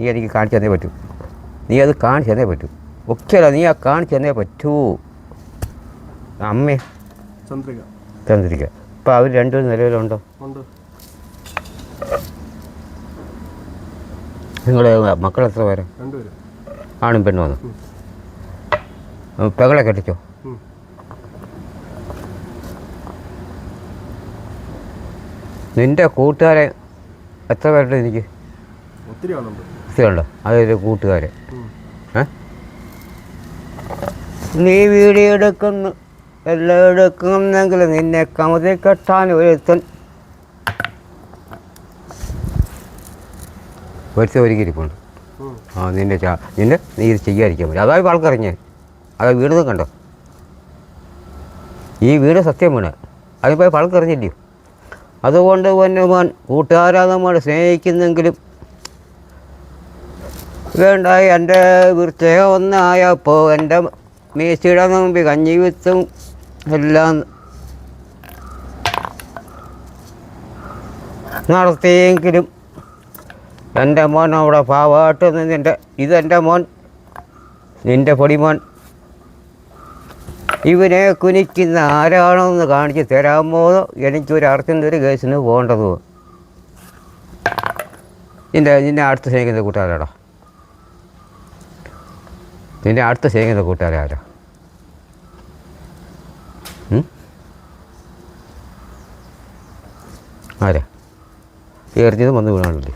നീ എനിക്ക് കാണിച്ചു തന്നേ പറ്റൂ. നീ അത് കാണിച്ചു തന്നേ പറ്റൂ. ഒക്കെയല്ല നീ ആ കാണിച്ചു തന്നേ പറ്റൂ. അമ്മേ. ചന്ദ്രിക. ചന്ദ്രിക. ഇപ്പം അവർ രണ്ടും നിലവിലുണ്ടോ? ഉണ്ട്. നിങ്ങളുടെ മക്കൾ എത്ര പേരെ? ആണും പെണ്ണും വന്നു പെകളെ കെട്ടിച്ചോ? നിന്റെ കൂട്ടുകാരെ എത്ര പേരുണ്ട് എനിക്ക്? ഒത്തിരി ആളുണ്ട്. സ്ഥിരമുണ്ടോ അതൊരു കൂട്ടുകാരെ. നീ വീഡിയോ എടുക്കുന്നു എല്ലാം എടുക്കുന്നെങ്കിൽ നിന്നെ കമതി കെട്ടാൻ ഒരുത്തൻ. ഒരുത്തൻ ഒരുക്കിയിരിപ്പുണ്ട്. ആ നിന്റെ ചാ നിന്നെ നീ ഇത് ചെയ്യാതിരിക്കാൻ പറ്റും. അതായത് ആൾക്കറിഞ്ഞേ അതാ വീട് കണ്ടോ ഈ വീട് സത്യം വീണ് അതിപ്പോൾ ആൾക്കറിഞ്ഞില്ലയോ അതുകൊണ്ട് തന്നെ മോൻ കൂട്ടുകാരാ നമ്മൾ സ്നേഹിക്കുന്നെങ്കിലും വേണ്ട എന്റെ വൃത്തിക ഒന്നായപ്പോൾ എന്റെ മേശിയുടെ മുമ്പിൽ കഞ്ഞി വിത്തും എല്ലാം നടത്തിയെങ്കിലും എന്റെ മോൻ അവിടെ പാവാട്ട് നിന്റെ ഇതെന്റെ മോൻ നിന്റെ പൊടിമോൻ. ഇവനെ കുനിക്കുന്ന ആരാണെന്ന് കാണിച്ച് തരാമോ എനിക്കൊരു ഒരു കേസിന് പോകേണ്ടതോ. നിന്റെ നിന്നെ അടുത്ത് സ്നേഹിക്കുന്ന കൂട്ടുകാരാടാ നിന്നെ അടുത്ത സ്നേഹിക്കുന്ന കൂട്ടുകാരെ ആരാ? ആരാ? ഈ എറിഞ്ഞതും വന്ന് വീണാണല്ലേ?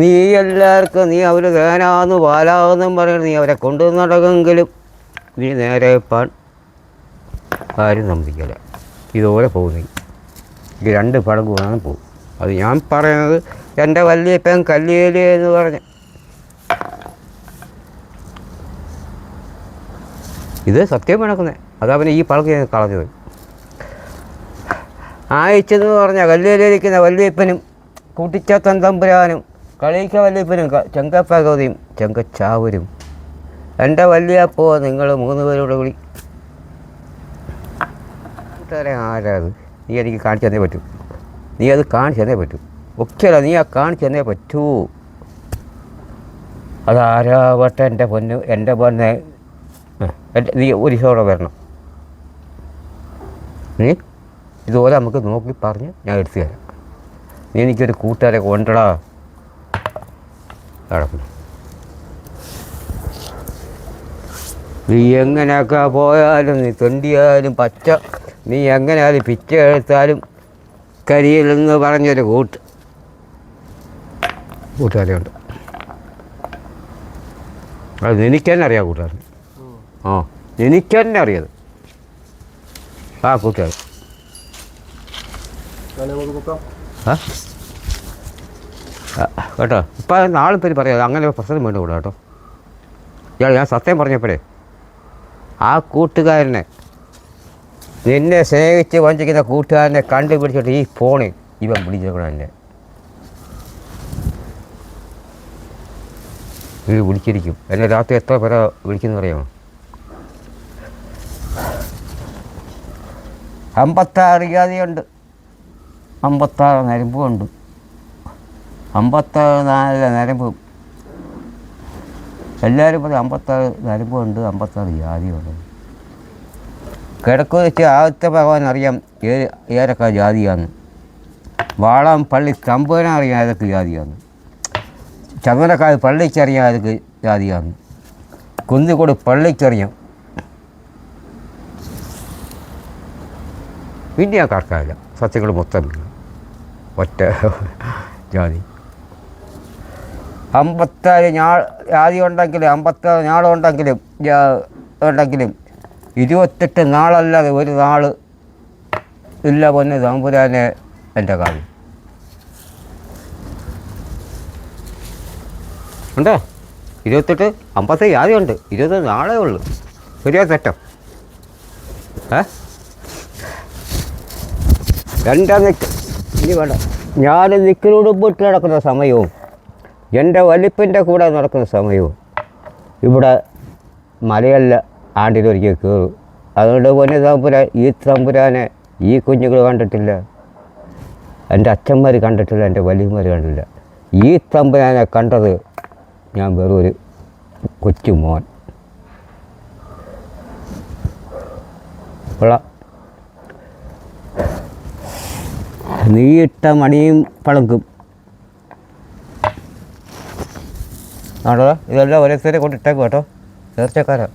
നീ എല്ലാവർക്കും നീ അവർ വേനാന്ന് പാലാവെന്നും പറയണം നീ അവരെ കൊണ്ടു നടക്കെങ്കിലും നീ നേരെ പാൻ ആരും സമ്മതിക്കില്ല. ഇതുപോലെ പോകും നീ. രണ്ട് പടം കൂടാനും പോകും. അത് ഞാൻ പറയുന്നത് എന്റെ വല്യപ്പൻ കല്ലേലി എന്ന് പറഞ്ഞ ഇത് സത്യം കിടക്കുന്നത് അതവന് ഈ പളക്ക് ഞാൻ കളഞ്ഞത് ആയിച്ചെന്ന് പറഞ്ഞാൽ കല്ലേലിരിക്കുന്ന വല്യപ്പനും കൂട്ടിച്ചാത്തൻ തമ്പുരാനും കളിക്ക വല്യപ്പനും ചെങ്കപ്പകവതിയും ചെങ്കച്ചാവരും. എന്റെ വല്യപ്പോ നിങ്ങൾ മൂന്ന് പേരോട് കൂടി ആരാത് നീ എനിക്ക് കാണിച്ചു തന്നേ പറ്റൂ. നീ അത് കാണിച്ചു തന്നേ പറ്റൂ. ഒക്കെയല്ല നീ ആ കാണിച്ചു തന്നേ പറ്റൂ. അതാരാവട്ടെ എന്റെ പൊന്ന് എന്റെ പൊന്നെ ആ, നീ ഒരു ദിവസം വരണം. നീ ഇതുപോലെ നമുക്ക് നോക്കി പറഞ്ഞ് ഞാൻ എടുത്തു തരാം. നീ എനിക്കൊരു കൂട്ടുകാരെ കൊണ്ടടാ. നടക്കുന്നു നീ എങ്ങനെയൊക്കെ പോയാലും നീ തൊണ്ടിയാലും പച്ച നീ എങ്ങനെയാലും പിച്ച എടുത്താലും കരിയിലെന്ന് പറഞ്ഞൊരു കൂട്ട്. കൂട്ടുകാരുണ്ട് അത് എനിക്ക് തന്നെ അറിയാം കൂട്ടുകാരൻ. ആ എനിക്ക് തന്നെ അറിയത് ആ ആ, കേട്ടോ. ഇപ്പം നാളെ പേര് പറയാം. അങ്ങനെ പ്രശ്നം വേണ്ട കൂടെ കേട്ടോ. ഇയാൾ ഞാൻ സത്യം പറഞ്ഞപ്പോഴേ ആ കൂട്ടുകാരനെ നിന്നെ സ്നേഹിച്ച് വഞ്ചിക്കുന്ന കൂട്ടുകാരനെ കണ്ടുപിടിച്ചിട്ട് ഈ ഫോണിൽ ഇവൻ വിളിച്ചേക്കണം എന്നെ ഇത് വിളിച്ചിരിക്കും. എന്നെ രാത്രി എത്ര പേരെ വിളിക്കുന്നു അറിയാമോ അമ്പത്താറ് ജാതിയുണ്ട് അമ്പത്താറ് നരമ്പുണ്ട് അമ്പത്താറ് നാല് നരമ്പും. എല്ലാവരും പറയും അമ്പത്താറ് നരമ്പുണ്ട് അമ്പത്താറ് ജാതിയുണ്ട് കിടക്കു വെച്ച് ആദ്യത്തെ ഭഗവാൻ അറിയാം ഏത് ഏതൊക്കെ ജാതിയാണ്. വാളാം പള്ളി തമ്പുവിനെ അറിയാം ഏതൊക്കെ ജാതിയാണ്. ചങ്ങനക്കാട് പള്ളിക്കറിയാം ഏതൊക്കെ ജാതിയാണ്. കുന്നിക്കോട് പള്ളിക്കറിയാം പിന്നെ ആ കറക്കാവില്ല സത്യങ്ങൾ മൊത്തം. ഒറ്റ ജാതി. അമ്പത്താറ് ഞാൾ ജാതി ഉണ്ടെങ്കിലും അമ്പത്താറ് ഞാളുണ്ടെങ്കിലും ഉണ്ടെങ്കിലും ഇരുപത്തെട്ട് നാളല്ലാതെ ഒരു നാൾ ഇല്ല പൊന്ന് തമ്പുരാനെ എന്റെ കാര്യം ഉണ്ടോ? ഇരുപത്തെട്ട് അമ്പത്തേ ജാതി ഉണ്ട്. ഇരുപത്തെട്ട് നാളേ ഉള്ളൂ. ശരിയാ തെറ്റോ ഏ? എന്റെ നിക്ക്. ഇനി വേണ്ട. ഞാൻ നിക്കിനോട് പോയിട്ട് നടക്കുന്ന സമയവും എന്റെ വലിപ്പിന്റെ കൂടെ നടക്കുന്ന സമയവും ഇവിടെ മലയല്ല ആണ്ടിലൊരിക്കൽ കയറും. അതുകൊണ്ട് പൊന്നെ തമ്പുരാൻ ഈ തമ്പുരാനെ ഈ കുഞ്ഞുങ്ങൾ കണ്ടിട്ടില്ല. എന്റെ അച്ഛന്മാർ കണ്ടിട്ടില്ല എന്റെ വലിയമാർ കണ്ടില്ല ഈ തമ്പുരാനെ കണ്ടത് ഞാൻ വെറും ഒരു കൊച്ചു മോൻ കൊള്ളാം നീ ഇട്ട മണിയും പളങ്കും. ആണോ ഇതെല്ലാം ഒരേ സ്ഥലം കൊണ്ടിട്ടേക്കും കേട്ടോ. നേർച്ചക്കാരാ.